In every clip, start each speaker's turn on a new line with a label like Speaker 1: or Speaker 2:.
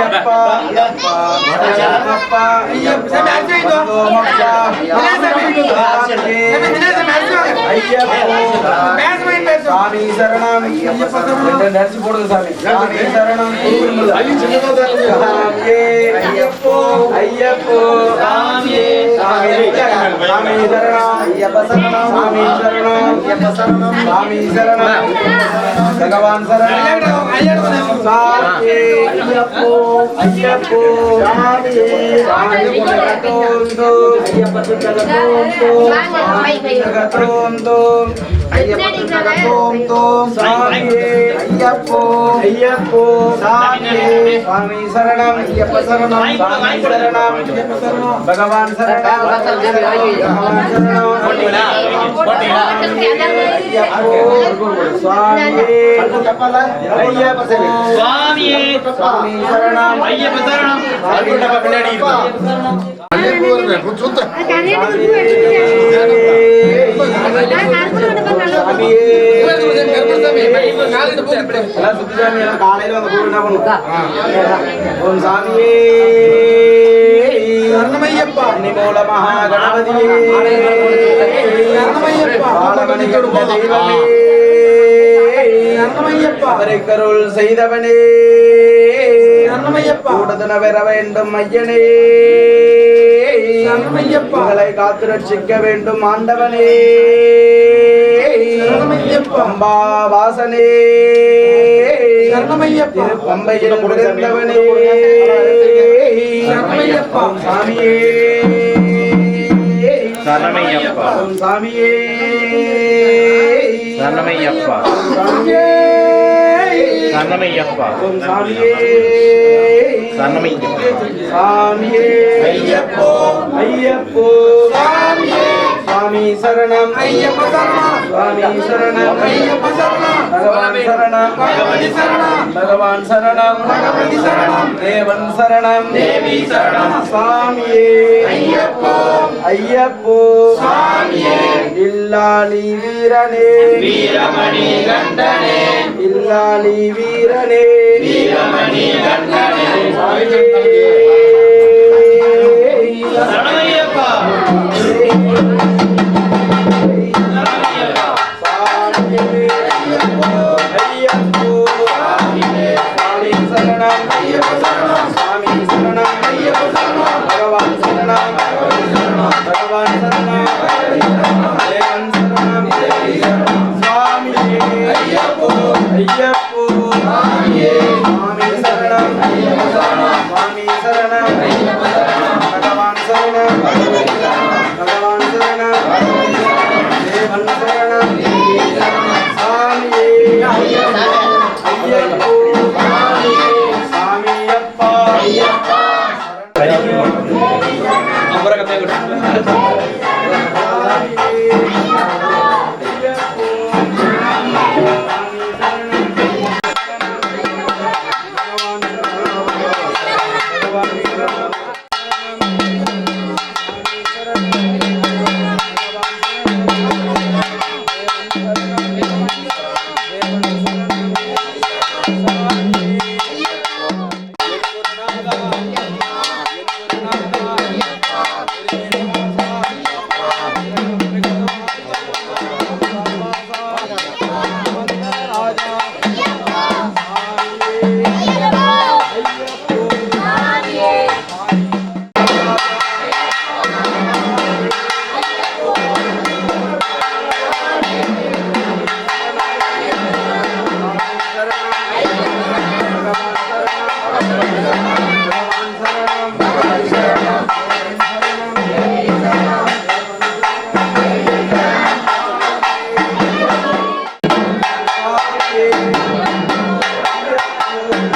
Speaker 1: ஐயப்போ ராம ராம
Speaker 2: சாமி ராமகிருஷ்ண சாமி சாமி
Speaker 1: சரணம். நடிச்சு போடுங்க சாமி. சாமி சரணம். ஐயப்போ ஐயப்போ சாமி சாமி சரணம். ஐயப்ப சரணம். சாமி சரணம். ஐயப்ப சரணம். சாமி சரணம். பகவான் சரணம். ஐயப்போ ஐயப்போ சாமி ஐயப்ப கட்டோந்தோ கட்டோந்தோ ஐயப்ப கட்டோந்தோ சாமியே ஐயப்போ ஐயப்போ சாமியே சுவாமி சரணம் ஐயப்ப சரணம் சாமி சரணம் ஐயப்ப சரணம் பகவான் சரணம் பகவான் சரணம் சுவாமியே ஐயப்போ
Speaker 3: சுவாமியே
Speaker 1: சுவாமி சரணம்
Speaker 3: ஐயப்ப சரணம் பின்னாடி
Speaker 2: ஐயப்போ வருங்க கொஞ்சம் சுத்த
Speaker 1: எல்லாம் சுத்திசாமி எல்லாம் காலையில வந்து கூப்பிட்டு என்ன பண்ணும்? ஓம் சாமியே. நிமூல அவருக்கருள் செய்தவனே. சரணமையப்பா கூடதன பெற வேண்டும் ஐயனே. சரணமையப்பா. உங்களை காத்து ரட்சிக்க வேண்டும் ஆண்டவனே. அம்பா வாசனே. பம்பையில் சாமியே. சாமியே. சாமியே.
Speaker 3: சரணமையப்பா.
Speaker 1: சாமியே. ஐயப்போ. ஐயப்போ. சாமியே. சுவாமி சரணம். ஐயப்ப சரணம். சுவாமி சரணம். ஐயப்ப சரணம். பகவான் சரணம். பகவதி சரணம். பகவான் சரணம். பகவதி சரணம். தேவன் சரணம். தேவி சரணம். சாமியே ஐயப்போ. ஐயப்போ. சாமியே இல்லாளி வீரனே. வீரமணி கண்டனே. இல்லாளி வீரனே. வீரமணி கண்டனே.
Speaker 3: சரணமையப்பா
Speaker 1: ஐயப்போ சுவாமி சரணம் சுவாமி சரணம்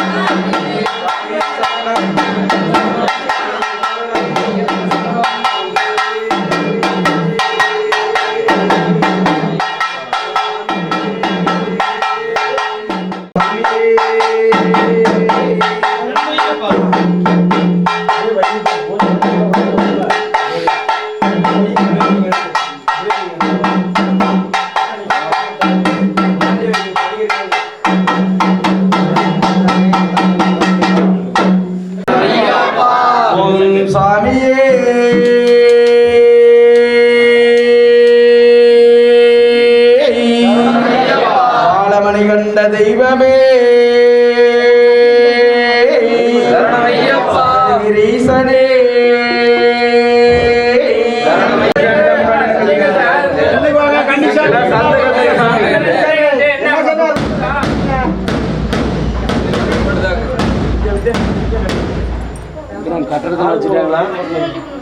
Speaker 1: Thank you.
Speaker 4: தெய்வமே.
Speaker 1: ஈசனே கட்டுறதுன்னு வச்சுட்டாங்களா?